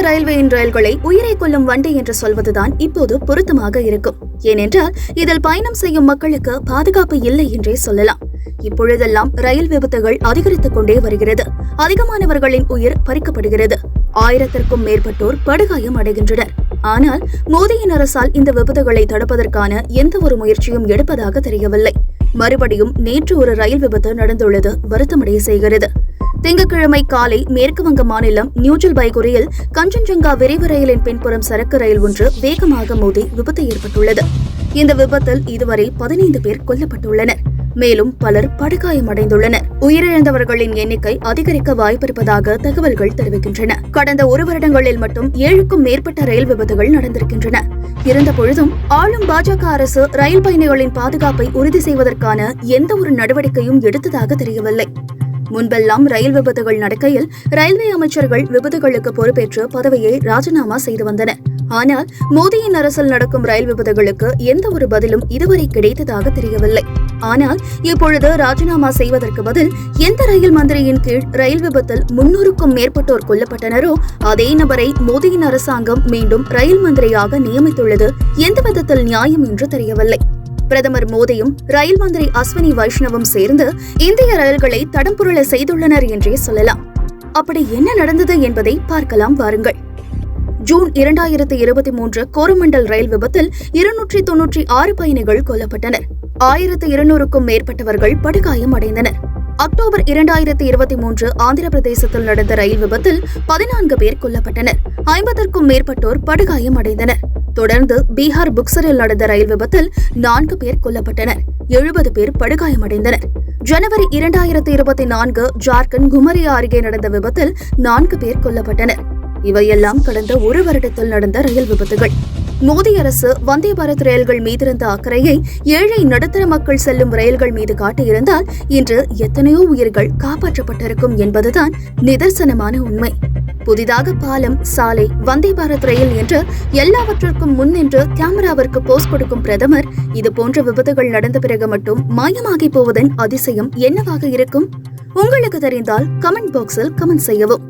ரயில்வேயின் ரயில்களை உயிரை கொள்ளும் வண்டி என்று சொல்வதுதான் இப்போது பொருத்தமாக இருக்கும். ஏனென்றால் இதில் பயணம் செய்யும் மக்களுக்கு பாதுகாப்பு இல்லை என்றே சொல்லலாம். இப்பொழுதெல்லாம் ரயில் விபத்துகள் அதிகரித்துக் கொண்டே வருகிறது. அதிகமானவர்களின் உயிர் பறிக்கப்படுகிறது. ஆயிரத்திற்கும் மேற்பட்டோர் படுகாயம் அடைகின்றனர். ஆனால் மோடியின் அரசால் இந்த விபத்துகளை தடுப்பதற்கான எந்த ஒரு முயற்சியும் எடுப்பதாக தெரியவில்லை. மறுபடியும் நேற்று ஒரு ரயில் விபத்து நடந்துள்ளது வருத்தமடைய செய்கிறது. திங்கட்கிழமை காலை மேற்கு வங்க மாநிலம் நியூஜல்பைகுரியில் கஞ்சன்ஜங்கா விரைவு ரயிலின் பின்புறம் சரக்கு ரயில் ஒன்று வேகமாக மோதி விபத்து ஏற்பட்டுள்ளது. இந்த விபத்தில் இதுவரை பதினைந்து பேர் கொல்லப்பட்டுள்ளனர். மேலும் பலர் படுகாயமடைந்துள்ளனர். உயிரிழந்தவர்களின் எண்ணிக்கை அதிகரிக்க வாய்ப்பிருப்பதாக தகவல்கள் தெரிவிக்கின்றன. கடந்த ஒரு வருடங்களில் மட்டும் ஏழுக்கும் மேற்பட்ட ரயில் விபத்துகள் நடந்திருக்கின்றன. இருந்தபொழுதும் ஆளும் பாஜக அரசு ரயில் பயணிகளின் பாதுகாப்பை உறுதி செய்வதற்கான எந்த ஒரு நடவடிக்கையும் எடுத்ததாக தெரியவில்லை. முன்பெல்லாம் ரயில் விபத்துகள் நடக்கையில் ரயில்வே அமைச்சர்கள் விபத்துகளுக்கு பொறுப்பேற்று பதவியை ராஜினாமா செய்து வந்தனர். ஆனால் மோடியின் அரசில் நடக்கும் ரயில் விபத்துகளுக்கு எந்த ஒரு பதிலும் இதுவரை கிடைத்ததாக தெரியவில்லை. ஆனால் இப்பொழுது ராஜினாமா செய்வதற்கு பதில் எந்த ரயில் மந்திரியின் கீழ் ரயில் விபத்தில் முன்னூறுக்கும் மேற்பட்டோர் கொல்லப்பட்டனரோ அதே நபரை மோடியின் அரசாங்கம் மீண்டும் ரயில் மந்திரியாக நியமித்துள்ளது எந்த விதத்தில் நியாயம் என்று தெரியவில்லை. பிரதமர் மோடியும் ரயில் மந்திரி அஸ்வினி வைஷ்ணவும் சேர்ந்து இந்திய ரயில்களை தடம் புரள செய்துள்ளனர் என்றே சொல்லலாம். அப்படி என்ன நடந்தது என்பதை பார்க்கலாம் வாருங்கள். ஜூன் இரண்டாயிரத்து இருபத்தி மூன்று கோரமண்டல் ரயில் விபத்தில் இருநூற்றி தொன்னூற்றி ஆறு பயணிகள் கொல்லப்பட்டனர். ஆயிரத்து இருநூறுக்கும் மேற்பட்டவர்கள் படுகாயம் அடைந்தனர். அக்டோபர் இரண்டாயிரத்தி இருபத்தி மூன்று ஆந்திர பிரதேசத்தில் நடந்த ரயில் விபத்தில் பதினான்கு பேர் கொல்லப்பட்டனர். ஐம்பதற்கும் மேற்பட்டோர் படுகாயம் அடைந்தனர். தொடர்ந்து பீகார் புக்சரில் நடந்த ரயில் விபத்தில் நான்கு பேர் கொல்லப்பட்டனர். எழுபது பேர் படுகாயமடைந்தனர். ஜனவரி இரண்டாயிரத்தி இருபத்தி நான்கு ஜார்க்கண்ட் குமரியா அருகே நடந்த விபத்தில் நான்கு பேர் கொல்லப்பட்டனர். இவையெல்லாம் கடந்த ஒரு வருடத்தில் நடந்த ரயில் விபத்துகள். மோடி அரசு வந்தே பாரத் ரயில்கள் மீதிருந்த அக்கறையை ஏழை நடுத்தர மக்கள் செல்லும் ரயில்கள் மீது காட்டியிருந்தால் இன்று எத்தனையோ உயிர்கள் காப்பாற்றப்பட்டிருக்கும் என்பதுதான் நிதர்சனமான உண்மை. புதிதாக பாலம் சாலை வந்தே பாரத் ரயில் என்று எல்லாவற்றிற்கும் முன் நின்று கேமராவிற்கு போஸ் கொடுக்கும் பிரதமர் இது போன்ற விபத்துகள் நடந்த பிறகு மட்டும் மாயமாகி போவதன் அதிசயம் என்னவாக இருக்கும்? உங்களுக்கு தெரிந்தால் கமெண்ட் பாக்ஸில் கமெண்ட் செய்யவும்.